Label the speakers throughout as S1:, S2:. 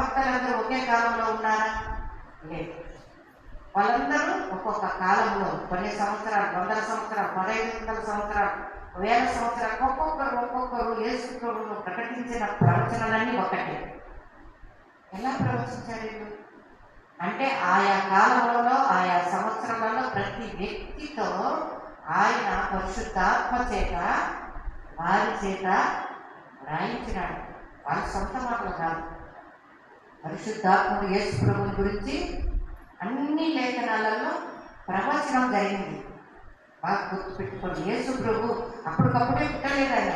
S1: ప్రవక్తలందరూ ఒకే కాలంలో లేదు వాళ్ళందరూ ఒక్కొక్క కాలంలో కొన్ని సంవత్సరాలు వందల సంవత్సరాలు పదహైదు వందల సంవత్సరాలు వేల సంవత్సరాలు ఒక్కొక్కరు ఒక్కొక్కరు యేసు ప్రకటించిన ప్రవచనాలన్నీ ఒకటే. ఎలా ప్రవచించారు అంటే ఆయా కాలంలో ఆయా సంవత్సరాలలో ప్రతి వ్యక్తితో ఆయన పరిశుద్ధాత్మ చేత వారి చేత రాయించినాడు. వాళ్ళ సొంత మాటలు కాదు. పరిశుద్ధాత్ముడు యేసు ప్రభుని గురించి అన్ని లేఖనాలలో ప్రవచనం జరిగింది. బాగా గుర్తుపెట్టుకోండి. యేసు ప్రభు అప్పటికప్పుడే పుట్టలేదు ఆయన.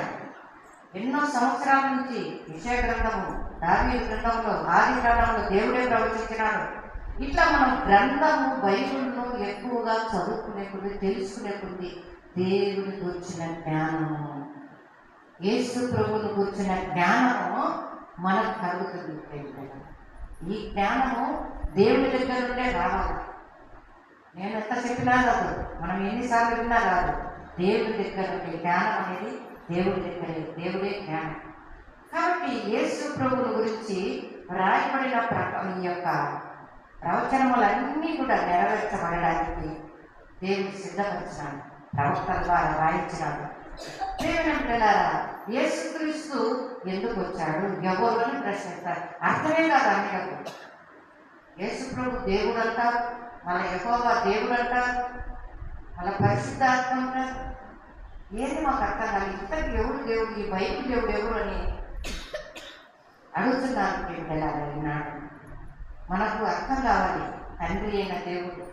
S1: ఎన్నో సంవత్సరాల నుంచి విషయ గ్రంథము దావీ గ్రంథంలో ఆది గ్రంథంలో దేవుడే ప్రవచించినాడు. ఇట్లా మనం గ్రంథము బైబిల్ను ఎక్కువగా చదువుకునే కొద్ది తెలుసుకునే కొద్ది దేవుని గురించిన జ్ఞానము. యేసు ప్రభుని గురించిన జ్ఞానము మనకు కలుగుతుంది ఈ జ్ఞానము దేవుని దగ్గర నుండే రావాలి. నేను ఎంత చెప్పినా రాదు మనం ఎన్నిసార్లు విన్నా రాదు దేవుడి దగ్గర ఉండే జ్ఞానం అనేది దేవుడి దగ్గరే దేవుడే జ్ఞానం. కాబట్టి యేసు ప్రభువుల గురించి రాయబడిన ప్ర- ఈ యొక్క ప్రవచనములన్నీ కూడా నెరవేర్చబడడానికి దేవుడు సిద్ధపరిచినాడు ప్రవక్తల ద్వారా రాయించినాడు. దేవుని యేసుక్రీస్తు ఎందుకు వచ్చాడు ఎవరు ప్రశ్నిస్తారు? అర్థమే కాదు అనేటప్పుడు యేసు ప్రభు దేవుడు అంటారు మన యహోవా దేవుడు అంటారు మన పరిశుద్ధాత్మ ఏది మాకు అర్థం కాదు. ఇంతకు ఎవరు దేవుడు? ఈ బైబిల్ దేవుడు ఎవరు అని అడుగుతున్నారు పిల్లలారా ఈనాడు. మనకు అర్థం కావాలి. తండ్రి అయిన దేవుడు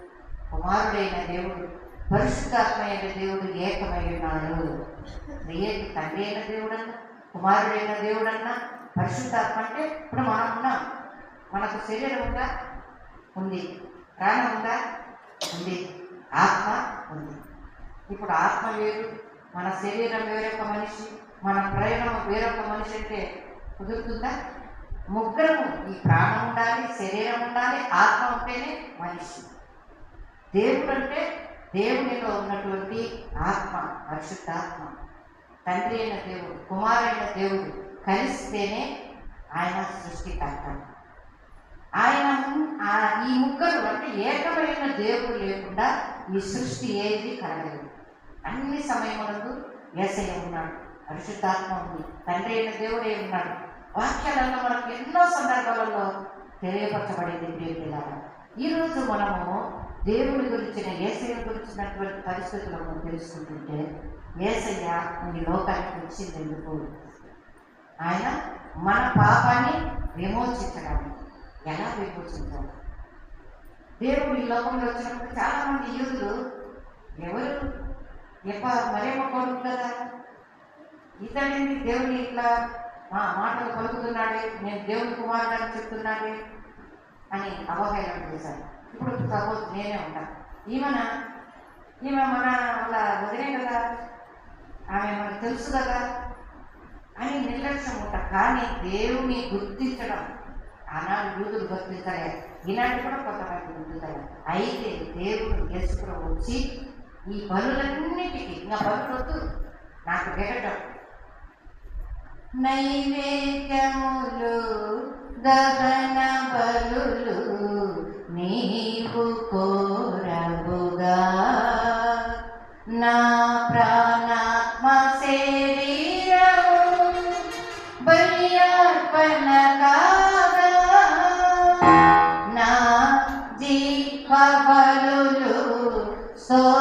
S1: కుమారుడైన దేవుడు పరిశుద్ధాత్మైన దేవుడు ఏకమై ఉన్నాడు ఏది తండ్రి అయిన దేవుడన్నా కుమారుడైన దేవుడన్నా పరిశుద్ధాత్మ అంటే ఇప్పుడు మనం ఉన్నాం. మనకు శరీరం ఉందా? ఉంది. ప్రాణం ఉందా? ఉంది. ఆత్మ ఉంది. ఇప్పుడు ఆత్మ వేరు మన శరీరం వేరొక మనిషి మన ప్రయాణం వేరొక మనిషి అంటే కుదురుతుందా? ముగ్గురము ఈ ప్రాణం ఉండాలి శరీరం ఉండాలి ఆత్మ ఉంటేనే మనిషి. దేవుడు అంటే దేవునిలో ఉన్నటువంటి ఆత్మ పరిశుద్ధాత్మ తండ్రి అయిన దేవుడు కుమారైన దేవుడు కలిస్తేనే ఆయన సృష్టికర్త. ఆయన ఆ ఈ ముగ్గురు అంటే ఏకమైన దేవుడు లేకుండా ఈ సృష్టి ఏది కలగలేదు. అన్ని సమయములందు ఏసయ్య ఉన్నాడు పరిశుద్ధాత్మ ఉంది తండ్రి అయిన దేవుడే ఉన్నాడు. వాక్యాలలో మనకు ఎన్నో సందర్భాలలో తెలియపరచబడింది ఈ ఈరోజు మనము దేవుని గురించిన ఏసయ్య గురించినటువంటి పరిస్థితులు మనం తెలుసుకుంటుంటే ఏసయ్య ఈ లోకానికి వచ్చింది ఎందుకు? ఆయన మన పాపాన్ని విమోచించడానికి. ఎలా విమోచించాలి? దేవుడు ఈ లోకంలో వచ్చినప్పుడు చాలా మంది యూదులు ఎవరు? ఎప్ప మరేమో కొడుకు కదా. ఇతడిని దేవుని ఇట్లా మా మాటలు పలుకుతున్నాడే నేను దేవుని కుమారుడు అని చెప్తున్నాడే అని అవహేళన చేశారు. ఇప్పుడు సపోజ్ నేనే ఉంటాను ఈమెన ఈమె మన వాళ్ళ వదిలే కదా. ఆమె మనకు తెలుసు కదా అని నిర్లక్ష్యం ఉంటా. కానీ దేవుని గుర్తించడం ఆనాడు యూదులు గుర్తించలే ఈనాడు కూడా కొంతమంది గుర్తించాలి అయితే దేవుడు యేసుకుని వచ్చి ఈ పనులన్నిటికీ ఇంకా బలు వద్దు నాకు దిగటం నైవేద్యములు దహన さ